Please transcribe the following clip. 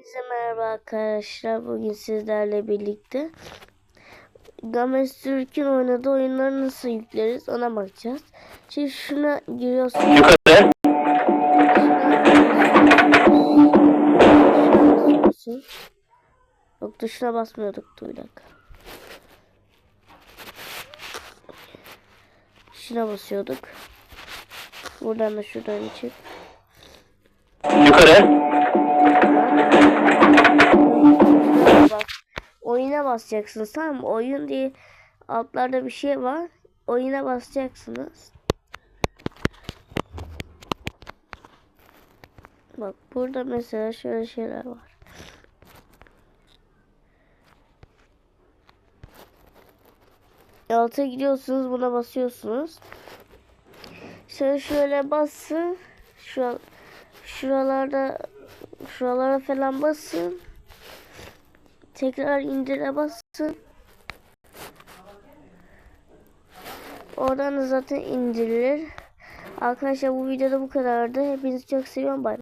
Herkese merhaba arkadaşlar. Bugün sizlerle birlikte Games Türk'ün oynadığı oyunları nasıl yükleriz ona bakacağız. Şimdi şuna giriyorsunuz. Yukarı. Yok tuşuna basmıyorduk. Dur bir dakika. Şuna basıyorduk. Buradan da şuradan çık. Yukarı. Oyuna basacaksınız tamam mı? Oyun diye altlarda bir şey var. Oyuna basacaksınız. Bak burada mesela şöyle şeyler var. Alta gidiyorsunuz buna basıyorsunuz. Şöyle şöyle basın. Şu şuralarda şuralara falan basın. Tekrar indire basın. Oradan da zaten indirilir. Arkadaşlar bu videoda bu kadardı. Hepinizi çok seviyorum. Bay.